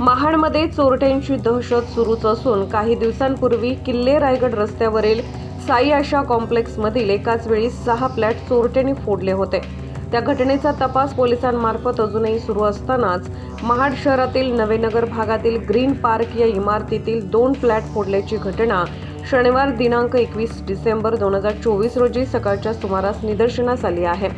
महाडमध्ये चोरट्यांची दहशत सुरूच असून काही दिवसांपूर्वी किल्ले रायगड रस्त्यावरील साई आशा कॉम्प्लेक्समधील एकाच वेळी सहा फ्लॅट चोरट्यांनी फोडले होते. त्या घटनेचा तपास पोलिसांमार्फत अजूनही सुरू असतानाच महाड शहरातील नवेनगर भागातील ग्रीन पार्क या इमारतीतील दोन फ्लॅट फोडल्याची घटना शनिवार दिनांक एकवीस डिसेंबर दोन हजार चोवीस रोजी सकाळच्या सुमारास निदर्शनास आली आहे.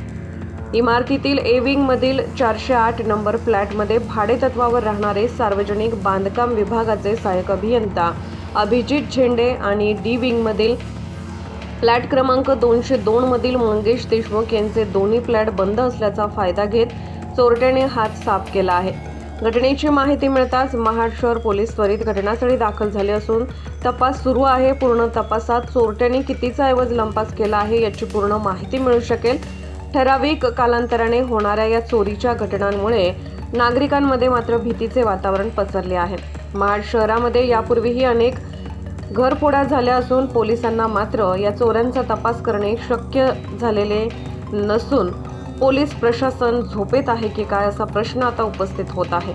इमारतीतील ए विंगमधील चारशे आठ नंबर फ्लॅटमध्ये भाडेतत्वावर राहणारे सार्वजनिक बांधकाम विभागाचे सहाय्यक अभियंता अभिजित झेंडे आणि डी विंगमधील फ्लॅट क्रमांक दोनशे दोनमधील मंगेश देशमुख यांचे दोन्ही फ्लॅट बंद असल्याचा फायदा घेत चोरट्याने हात साफ केला आहे. घटनेची माहिती मिळताच महाड शहर पोलीस त्वरित घटनास्थळी दाखल झाले असून तपास सुरू आहे. पूर्ण तपासात चोरट्याने कितीचा ऐवज लंपास केला आहे याची पूर्ण माहिती मिळू शकेल. ठराविक कालांतराने होणाऱ्या या चोरीच्या घटनांमुळे नागरिकांमध्ये मात्र भीतीचे वातावरण पसरले आहे. महाड शहरामध्ये यापूर्वीही अनेक घरफोड्या झाल्या असून पोलिसांना मात्र या चोऱ्यांचा तपास करणे शक्य झालेले नसून पोलीस प्रशासन झोपेत आहे की काय असा प्रश्न आता उपस्थित होत आहे.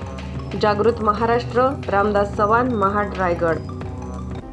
जागृत महाराष्ट्र रामदास चव्हाण महाड रायगड.